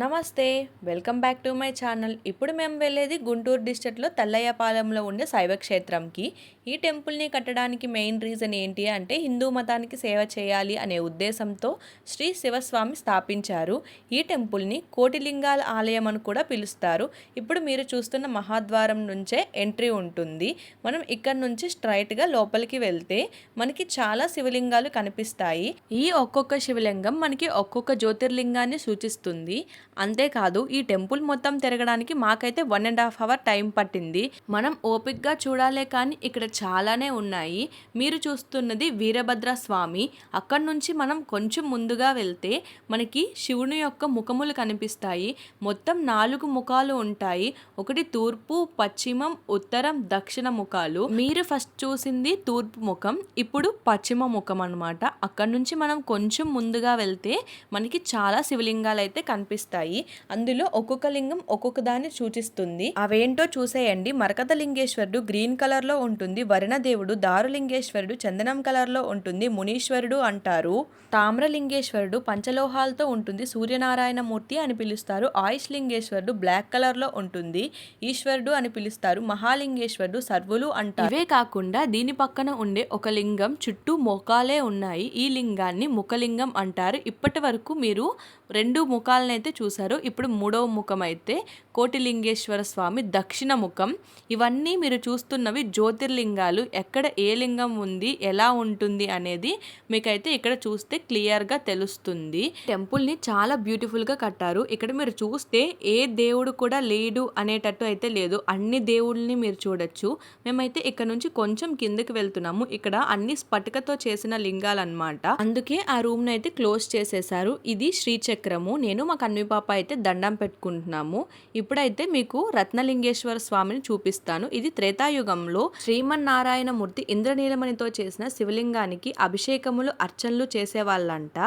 నమస్తే welcome back to my channel. ఇప్పుడు మేము వెళ్ళేది గుంటూరు డిస్ట్రిక్ట్లో తల్లయ్యపాలెంలో ఉండే శైవక్షేత్రంకి. ఈ టెంపుల్ని కట్టడానికి మెయిన్ రీజన్ ఏంటి అంటే హిందూ మతానికి సేవ చేయాలి అనే ఉద్దేశంతో శ్రీ శివస్వామి స్థాపించారు. ఈ టెంపుల్ని కోటిలింగాల ఆలయం అని కూడా పిలుస్తారు. ఇప్పుడు మీరు చూస్తున్న మహాద్వారం నుంచే ఎంట్రీ ఉంటుంది. మనం ఇక్కడ నుంచి స్ట్రైట్గా లోపలికి వెళ్తే మనకి చాలా శివలింగాలు కనిపిస్తాయి. ఈ ఒక్కొక్క శివలింగం మనకి ఒక్కొక్క జ్యోతిర్లింగాన్ని సూచిస్తుంది. అంతేకాదు ఈ టెంపుల్ మొత్తం తిరగడానికి మాకైతే one and half hour time పట్టింది. మనం ఓపిక్గా చూడాలే కానీ ఇక్కడ చాలానే ఉన్నాయి. మీరు చూస్తున్నది వీరభద్ర స్వామి. అక్కడి నుంచి మనం కొంచెం ముందుగా వెళ్తే మనకి శివుని యొక్క ముఖములు కనిపిస్తాయి. మొత్తం నాలుగు ముఖాలు ఉంటాయి. ఒకటి తూర్పు పశ్చిమం ఉత్తరం దక్షిణ ముఖాలు. మీరు ఫస్ట్ చూసింది తూర్పు ముఖం ఇప్పుడు పశ్చిమ ముఖం అనమాట అక్కడి నుంచి మనం కొంచెం ముందుగా వెళ్తే మనకి చాలా శివలింగాలు అయితే కనిపిస్తాయి. అందులో ఒక్కొక్క లింగం ఒక్కొక్క దాన్ని సూచిస్తుంది. అవేంటో చూసేయండి. మరకత లింగేశ్వరుడు గ్రీన్ కలర్లో ఉంటుంది. వరుణదేవుడు దారులింగేశ్వరుడు చందనం కలర్లో ఉంటుంది. మునీశ్వరుడు అంటారు. తామ్రలింగేశ్వరుడు పంచలోహాలతో ఉంటుంది. సూర్యనారాయణ మూర్తి అని పిలుస్తారు. ఆయుష్ లింగేశ్వరుడు బ్లాక్ కలర్లో ఉంటుంది. ఈశ్వరుడు అని పిలుస్తారు. మహాలింగేశ్వరుడు సర్వులు అంటారు. ఇవే కాకుండా దీని పక్కన ఉండే ఒక లింగం చుట్టూ మొఖాలే ఉన్నాయి. ఈ లింగాన్ని ముఖలింగం అంటారు. ఇప్పటి వరకు మీరు రెండు ముఖాలనైతే చూశారు. ఇప్పుడు మూడవ ముఖం అయితే కోటిలింగేశ్వర స్వామి దక్షిణ ముఖం. ఇవన్నీ మీరు చూస్తున్నవి జ్యోతిర్లింగాలు. ఎక్కడ ఏ లింగం ఉంది ఎలా ఉంటుంది అనేది మీకైతే ఇక్కడ చూస్తే క్లియర్గా తెలుస్తుంది. టెంపుల్ని చాలా బ్యూటిఫుల్గా కట్టారు. ఇక్కడ మీరు చూస్తే ఏ దేవుడు కూడా లేడు అనేటట్టు అయితే లేదు. అన్ని దేవుళ్ళని మీరు చూడొచ్చు. మేమైతే ఇక్కడ నుంచి కొంచెం కిందకి వెళ్తున్నాము. ఇక్కడ అన్ని స్ఫటికతో చేసిన లింగాలు అనమాట అందుకే ఆ రూమ్ని అయితే క్లోజ్ చేసేసారు ఇది శ్రీచక్రము. నేను మా కన్వి పాప అయితే దండం పెట్టుకుంటున్నాము. ఇప్పుడైతే మీకు రత్నలింగేశ్వర స్వామిని చూపిస్తాను. ఇది త్రేతాయుగంలో శ్రీమన్నారాయణ మూర్తి ఇంద్రనీలమణితో చేసిన శివలింగానికి అభిషేకములు అర్చనలు చేసేవాళ్ళంట.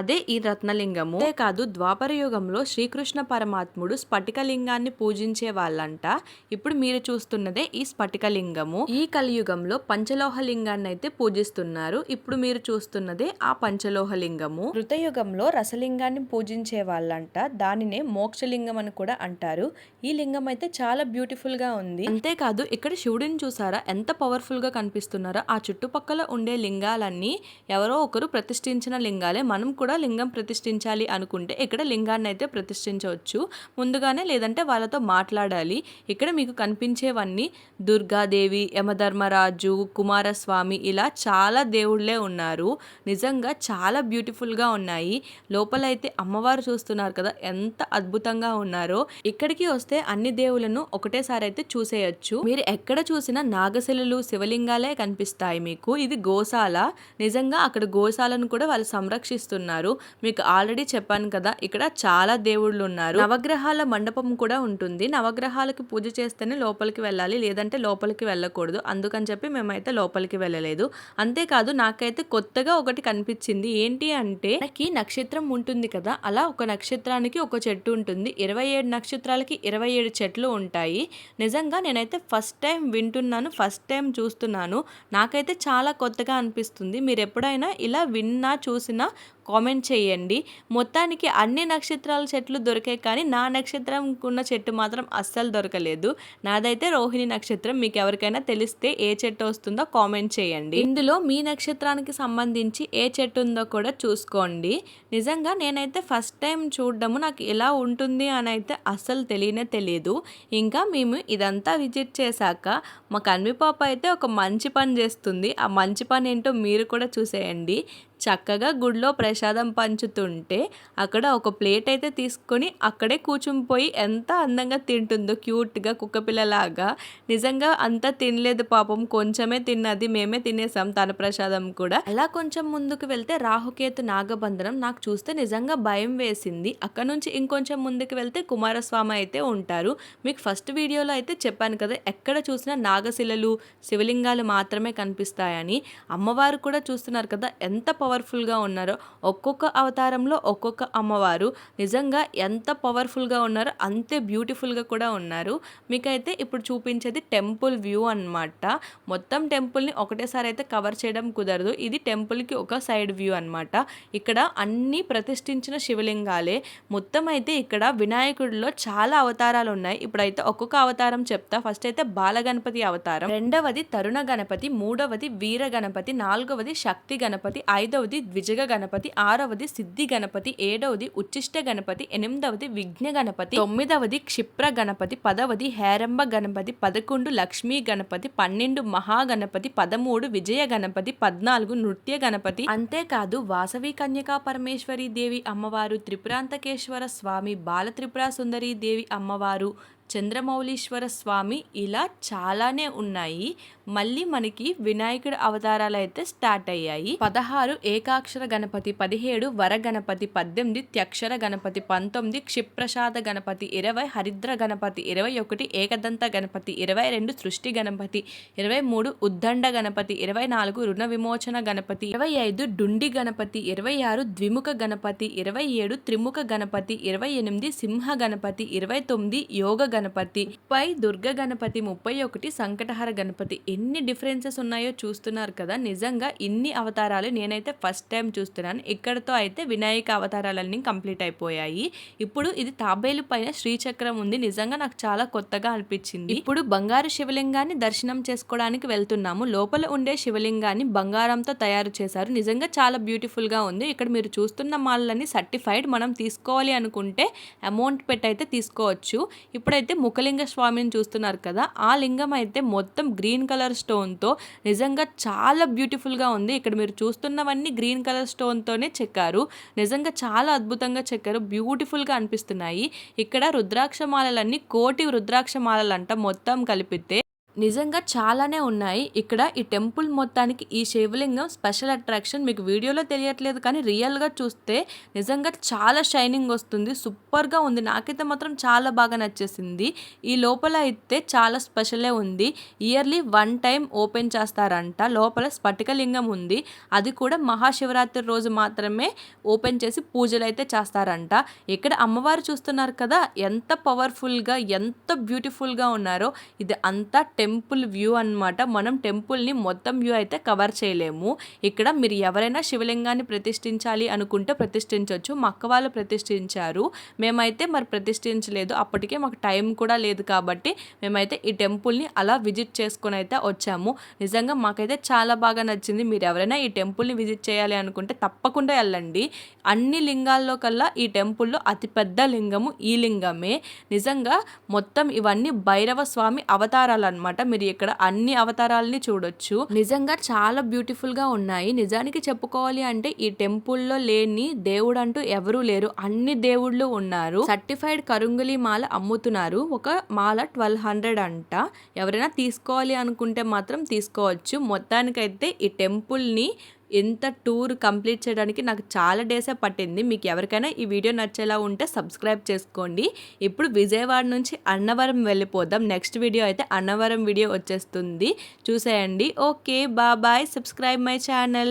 అదే ఈ రత్నలింగము. అదే కాదు ద్వాపర యుగంలో శ్రీకృష్ణ పరమాత్ముడు స్ఫటికలింగాన్ని పూజించే వాళ్ళంట ఇప్పుడు మీరు చూస్తున్నదే ఈ స్ఫటికలింగము. ఈ కలియుగంలో పంచలోహ లింగాన్ని అయితే పూజిస్తున్నారు. ఇప్పుడు మీరు చూస్తున్నదే ఆ పంచలోహ లింగము కృతయుగంలో రసలింగాన్ని పూజించే వాళ్ళంట దానినే మోక్షలింగం అని కూడా అంటారు. ఈ లింగం అయితే చాలా బ్యూటిఫుల్గా ఉంది. అంతేకాదు ఇక్కడ శివుడిని చూసారా? ఎంత పవర్ఫుల్గా కనిపిస్తున్నారో. ఆ చుట్టుపక్కల ఉండే లింగాలన్నీ ఎవరో ఒకరు ప్రతిష్ఠించిన లింగాలే. మనం కూడా లింగం ప్రతిష్ఠించాలి అనుకుంటే ఇక్కడ లింగాన్ని అయితే ప్రతిష్ఠించవచ్చు. ముందుగానే లేదంటే వాళ్ళతో మాట్లాడాలి. ఇక్కడ మీకు కనిపించేవన్నీ దుర్గాదేవి యమధర్మరాజు కుమారస్వామి ఇలా చాలా దేవుళ్ళే ఉన్నారు. నిజంగా చాలా బ్యూటిఫుల్గా ఉన్నాయి. లోపలైతే అమ్మవారు చూస్తున్నారు కదా ఎంత అద్భుతంగా ఉన్నారో. ఇక్కడ ఇక్కడికి వస్తే అన్ని దేవులను ఒకటేసారి అయితే చూసేయచ్చు. మీరు ఎక్కడ చూసినా నాగశిలలు శివలింగాలే కనిపిస్తాయి మీకు. ఇది గోశాల. నిజంగా అక్కడ గోశాలను కూడా వాళ్ళు సంరక్షిస్తున్నారు. మీకు ఆల్రెడీ చెప్పాను కదా ఇక్కడ చాలా దేవుళ్ళు ఉన్నారు. నవగ్రహాల మండపం కూడా ఉంటుంది. నవగ్రహాలకు పూజ చేస్తేనే లోపలికి వెళ్ళాలి లేదంటే లోపలికి వెళ్ళకూడదు. అందుకని చెప్పి మేమైతే లోపలికి వెళ్ళలేదు. అంతేకాదు నాకైతే కొత్తగా ఒకటి కనిపించింది. ఏంటి అంటే మనకి నక్షత్రం ఉంటుంది కదా అలా ఒక నక్షత్రానికి ఒక చెట్టు ఉంటుంది. ఇరవై ఏడు నక్షత్రాలు నక్షత్రాలకి ఇరవై ఏడు చెట్లు ఉంటాయి. నిజంగా నేనైతే ఫస్ట్ టైం వింటున్నాను ఫస్ట్ టైం చూస్తున్నాను. నాకైతే చాలా కొత్తగా అనిపిస్తుంది. మీరు ఎప్పుడైనా ఇలా విన్నా చూసినా కామెంట్ చేయండి. మొత్తానికి అన్ని నక్షత్రాల చెట్లు దొరికాయి కానీ నా నక్షత్రం ఉన్న చెట్టు మాత్రం అస్సలు దొరకలేదు. నాదైతే రోహిణి నక్షత్రం. మీకు ఎవరికైనా తెలిస్తే ఏ చెట్టు వస్తుందో కామెంట్ చేయండి. ఇందులో మీ నక్షత్రానికి సంబంధించి ఏ చెట్టు ఉందో కూడా చూసుకోండి. నిజంగా నేనైతే ఫస్ట్ టైం చూడడము నాకు ఎలా ఉంటుంది అని అయితే అస్సలు తెలియనే తెలియదు ఇంకా మేము ఇదంతా విజిట్ చేశాక మా కన్వి పాప అయితే ఒక మంచి పని చేస్తుంది. ఆ మంచి పని ఏంటో మీరు కూడా చూసేయండి. చక్కగా గుడిలో ప్రసాదం పంచుతుంటే అక్కడ ఒక ప్లేట్ అయితే తీసుకొని అక్కడే కూర్చుని ఎంత అందంగా తింటుందో క్యూట్గా కుక్కపిల్లలాగా నిజంగా అంతా తినలేదు పాపం. కొంచెమే తిన్నది మేమే తినేసాం తన ప్రసాదం కూడా. అలా కొంచెం ముందుకు వెళ్తే రాహుకేతు నాగబంధనం నాకు చూస్తే నిజంగా భయం వేసింది. అక్కడ నుంచి ఇంకొంచెం ముందుకు వెళ్తే కుమారస్వామి అయితే ఉంటారు. మీకు ఫస్ట్ వీడియోలో అయితే చెప్పాను కదా ఎక్కడ చూసినా నాగశిలలు శివలింగాలు మాత్రమే కనిపిస్తాయని. అమ్మవారు కూడా చూస్తున్నారు కదా ఎంత పవర్ పవర్ఫుల్గా ఉన్నారో ఒక్కొక్క అవతారంలో ఒక్కొక్క అమ్మవారు నిజంగా ఎంత పవర్ఫుల్గా ఉన్నారో అంతే బ్యూటిఫుల్గా కూడా ఉన్నారు. మీకైతే ఇప్పుడు చూపించేది టెంపుల్ వ్యూ అన్నమాట. మొత్తం టెంపుల్ని ఒకటేసారి అయితే కవర్ చేయడం కుదరదు. ఇది టెంపుల్కి ఒక సైడ్ వ్యూ అన్నమాట. ఇక్కడ అన్ని ప్రతిష్ఠించిన శివలింగాలే. మొత్తం అయితే ఇక్కడ వినాయకుడిలో చాలా అవతారాలు ఉన్నాయి. ఇప్పుడైతే ఒక్కొక్క అవతారం చెప్తా. ఫస్ట్ అయితే బాలగణపతి అవతారం. రెండవది తరుణ గణపతి మూడవది వీర గణపతి నాలుగవది శక్తి గణపతి ఐదవది ద్విజగ గణపతి ఆరవది సిద్ధి గణపతి ఏడవది ఉచ్చిష్ట గణపతి ఎనిమిదవది విఘ్న గణపతి తొమ్మిదవది క్షిప్ర గణపతి పదవది హేరంబ గణపతి పదకొండు లక్ష్మీ గణపతి పన్నెండు మహాగణపతి పదమూడు విజయ గణపతి పద్నాలుగు నృత్య గణపతి అంతేకాదు వాసవి కన్యకా పరమేశ్వరి దేవి అమ్మవారు త్రిపురాంతకేశ్వర స్వామి బాల త్రిపుర సుందరి దేవి అమ్మవారు చంద్రమౌళీశ్వర స్వామి ఇలా చాలానే ఉన్నాయి. మళ్ళీ మనకి వినాయకుడి అవతారాలు అయితే స్టార్ట్ అయ్యాయి పదహారు ఏకాక్షర గణపతి పదిహేడు వర గణపతి పద్దెనిమిది త్యక్షర గణపతి పంతొమ్మిది క్షిప్రసాద గణపతి ఇరవై హరిద్ర గణపతి ఇరవై ఒకటి ఏకదంత గణపతి ఇరవై రెండు సృష్టి గణపతి ఇరవై మూడు ఉద్దండ గణపతి ఇరవై నాలుగు రుణ విమోచన గణపతి ఇరవై ఐదు డుండి గణపతి ఇరవై ఆరు ద్విముఖ గణపతి ఇరవై ఏడు త్రిముఖ గణపతి ఇరవై ఎనిమిది సింహ గణపతి ఇరవై తొమ్మిది యోగ గణపతి పై దుర్గ గణపతి ముప్పై ఒకటి సంకటహర గణపతి ఎన్ని డిఫరెన్సెస్ ఉన్నాయో చూస్తున్నారు కదా. నిజంగా ఇన్ని అవతారాలు నేనైతే ఫస్ట్ టైం చూస్తున్నాను. ఇక్కడతో అయితే వినాయక అవతారాలన్నీ కంప్లీట్ అయిపోయాయి. ఇప్పుడు ఇది తాబేలు పైన శ్రీచక్రం ఉంది. నిజంగా నాకు చాలా కొత్తగా అనిపించింది. ఇప్పుడు బంగారు శివలింగాన్ని దర్శనం చేసుకోవడానికి వెళ్తున్నాము. లోపల ఉండే శివలింగాన్ని బంగారంతో తయారు చేశారు. నిజంగా చాలా బ్యూటిఫుల్గా ఉంది. ఇక్కడ మీరు చూస్తున్న మాలన్నీ సర్టిఫైడ్ మనం తీసుకోవాలి అనుకుంటే అమౌంట్ పెట్టి అయితే తీసుకోవచ్చు. ఇప్పుడైతే ముఖలింగ స్వామిని చూస్తున్నారు కదా. ఆ లింగం అయితే మొత్తం గ్రీన్ కలర్ స్టోన్తో నిజంగా చాలా బ్యూటిఫుల్గా ఉంది. ఇక్కడ మీరు చూస్తున్నవన్నీ గ్రీన్ కలర్ స్టోన్తోనే చెక్కారు. నిజంగా చాలా అద్భుతంగా చెక్కారు. బ్యూటిఫుల్గా అనిపిస్తున్నాయి. ఇక్కడ రుద్రాక్ష మాలలన్నీ కోటి రుద్రాక్ష మాలలంట మొత్తం కలిపితే నిజంగా చాలానే ఉన్నాయి. ఇక్కడ ఈ టెంపుల్ మొత్తానికి ఈ శివలింగం స్పెషల్ అట్రాక్షన్ మీకు వీడియోలో తెలియట్లేదు కానీ రియల్గా చూస్తే నిజంగా చాలా షైనింగ్ వస్తుంది. సూపర్గా ఉంది. నాకైతే మాత్రం చాలా బాగా నచ్చేసింది. ఈ లోపల అయితే చాలా స్పెషలే ఉంది. ఇయర్లీ వన్ టైం ఓపెన్ చేస్తారంట. లోపల స్ఫటికలింగం ఉంది. అది కూడా మహాశివరాత్రి రోజు మాత్రమే ఓపెన్ చేసి పూజలు అయితే చేస్తారంట. ఇక్కడ అమ్మవారు చూస్తున్నారు కదా ఎంత పవర్ఫుల్గా ఎంత బ్యూటిఫుల్గా ఉన్నారో ఇది అంతా టెంపుల్ వ్యూ అనమాట మనం టెంపుల్ని మొత్తం వ్యూ అయితే కవర్ చేయలేము. ఇక్కడ మీరు ఎవరైనా శివలింగాన్ని ప్రతిష్ఠించాలి అనుకుంటే ప్రతిష్ఠించవచ్చు మా అక్క వాళ్ళు ప్రతిష్ఠించారు. మేమైతే మరి ప్రతిష్ఠించలేదు. అప్పటికే మాకు టైం కూడా లేదు కాబట్టి మేమైతే ఈ టెంపుల్ని అలా విజిట్ చేసుకొని అయితే వచ్చాము. నిజంగా మాకైతే చాలా బాగా నచ్చింది. మీరు ఎవరైనా ఈ టెంపుల్ని విజిట్ చేయాలి అనుకుంటే తప్పకుండా వెళ్ళండి. అన్ని లింగాల్లో కల్లా ఈ టెంపుల్లో అతిపెద్ద లింగము ఈ లింగమే. నిజంగా మొత్తం ఇవన్నీ భైరవ స్వామి అవతారాలు అనమాట అనమాట మీరు ఇక్కడ అన్ని అవతారాలని చూడొచ్చు. నిజంగా చాలా బ్యూటిఫుల్గా ఉన్నాయి. నిజానికి చెప్పుకోవాలి అంటే ఈ టెంపుల్లో లేని దేవుడు అంటూ ఎవరూ లేరు. అన్ని దేవుళ్ళు ఉన్నారు. సర్టిఫైడ్ కరుంగులి మాల అమ్ముతున్నారు. ఒక మాల ట్వెల్వ్ హండ్రెడ్ అంట. ఎవరైనా తీసుకోవాలి అనుకుంటే మాత్రం తీసుకోవచ్చు. మొత్తానికైతే ఈ టెంపుల్ని ఎంత టూర్ కంప్లీట్ చేయడానికి నాకు చాలా డేసే పట్టింది. మీకు ఎవరికైనా ఈ వీడియో నచ్చేలా ఉంటే సబ్స్క్రైబ్ చేసుకోండి. ఇప్పుడు విజయవాడ నుంచి అన్నవరం వెళ్ళిపోదాం. నెక్స్ట్ వీడియో అయితే అన్నవరం వీడియో వచ్చేస్తుంది. చూసేయండి. ఓకే బాబాయ్ సబ్స్క్రైబ్ మై ఛానల్.